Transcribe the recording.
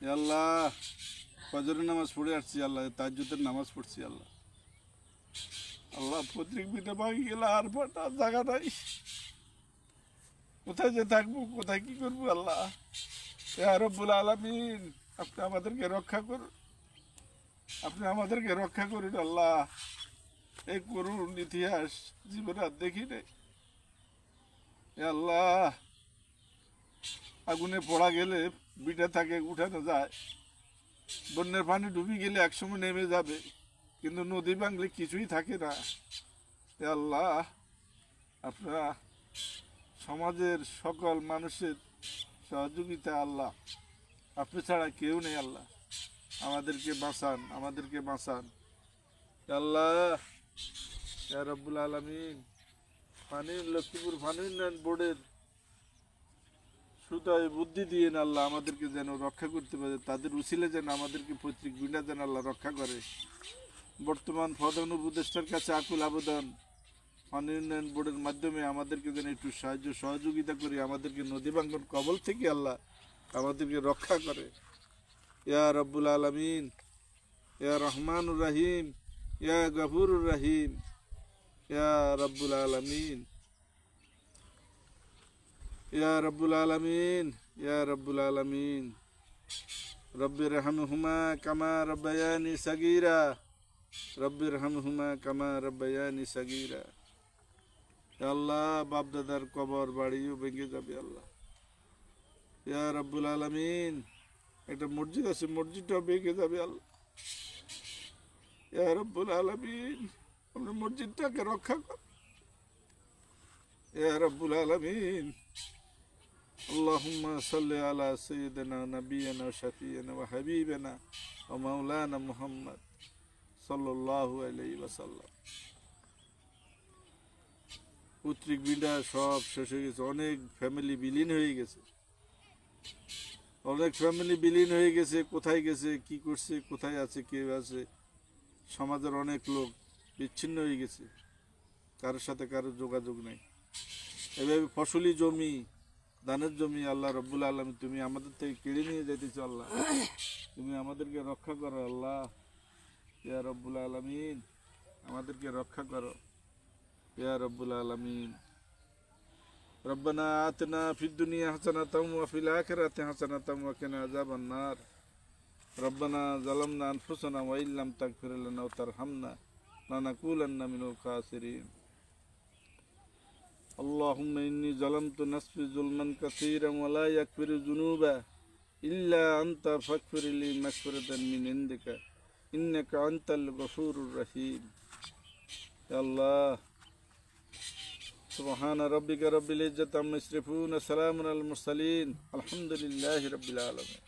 আল্লাহ, ফজরের নামাজ পড়ে আসছি আল্লাহ তাজ্জুদের নামাজ পড়ছি আল্লাহ। আল্লাহ পত্রিক বিটা ভাঙি গেলে আর পাটা জায়গা নাই। কোথায় যে থাকব, কোথায় কি করব আল্লাহ? রব্বুল আলমিন, আপনি আমাদেরকে রক্ষা করুন। আপনি আমাদেরকে রক্ষা করুন আল্লাহ। এই করুন ইতিহাস জীবনে আর দেখি নেই। আল্লাহ আগুনে পড়া গেলে বিটা থাকে উঠানো যায়। বন্যার পানি ডুবি গেলে একসময় নেমে যাবে, কিন্তু নদী ভাঙলে কিছুই থাকে না। আল্লাহ আপনারা সমাজের সকল মানুষের সহযোগিতা আল্লাহ। আপনি ছাড়া কেউ নেই আল্লাহ। আমাদেরকে বাঁচান আমাদেরকে বাঁচান। আল্লাহ রব্বুল আলমিন পানি লক্ষ্মীপুর পানি উন্নয়ন বোর্ডের সুতায় বুদ্ধি দিয়ে আল্লাহ আমাদেরকে যেন রক্ষা করতে পারে, তাদের উচিলে যেন আমাদেরকে পৈতৃক বিনা যেন আল্লাহ রক্ষা করে। বর্তমান প্রধান উপদেষ্টার কাছে আকুল আবেদন পানি উন্নয়ন বোর্ডের মাধ্যমে আমাদেরকে যেন একটু সাহায্য, সহযোগিতা করে আমাদেরকে নদী বাঙ্গন কবল থেকে আল্লাহ আমাদেরকে রক্ষা করে। ইয়া রব্বুল আলমিন, ইয়া রহমানুর রাহিম, ইয়া গফুরুর রাহিম, ইয়া রব্বুল আলমিন। ইয়া রব্বুল আলমিন, ইয়া রব্বুল আলমিন। রব্বির রহমহুমা কামা রব্বায়ানি সাগীরা। রব্বির রহমহুমা কামা রব্বায়ানি সাগীরা। আল্লাহ বাপ দাদার কবর, বাড়িও ভেঙে যাবে আল্লাহ। ইয়া রব্বুল আলমিন, একটা মসজিদ আছে, মসজিদটাও ভেঙে যাবে আল্লাহ। ইয়া রব্বুল আলমিন, আমরা মসজিদটাকে রক্ষা কর। ইয়া রব্বুল আলমিন اللهم صل على سيدنا نبينا وشفينا وحبيبنا ومولانا محمد صلى الله عليه وسلم পুত্রিক বিন্ডা সব শেষ হয়ে গেছে অনেক ফ্যামিলি বিলীন হয়ে গেছে অনেক ফ্যামিলি বিলীন হয়ে গেছে কোথায় গেছে কি করছে কোথায় আছে কে আছে সমাজের অনেক লোক বিচ্ছিন্ন হয়ে গেছে কারোর সাথে কারোর যোগাযোগ নেই এভাবে ফসলি জমি ধানের জমি, আল্লাহ রব্বুল আলম তুমি আমাদের থেকে কেড়ে নিয়ে যেতেছ আল্লাহ। তুমি আমাদেরকে রক্ষা করো আল্লাহ। ইয়া রব্বুল আলমিন, আমাদেরকে রক্ষা করো। ইয়া রব্বুল আলমিন। রব্বানা আতনা ফিদ্দুনিয়া হাসানাতাম ওয়া ফিল আখিরাতি হাসানাতাম ওয়া কিনা আযাবান নার। রব্বানা জালামনা আনফুসানা ওয়া ইল্লাম তাগফির লানা ওয়া তারহামনা লানাকুলান্না মিনাল খাসিরিন। اللهم إني ظلمت نفسي ظلما كثيرا ولا يغفر الذنوب إلا أنت فاغفر لي مغفرة من عندك إنك أنت الغفور الرحيم يا الله سبحان ربك رب العزة عما يصفون سلام على المرسلين الحمد لله رب العالمين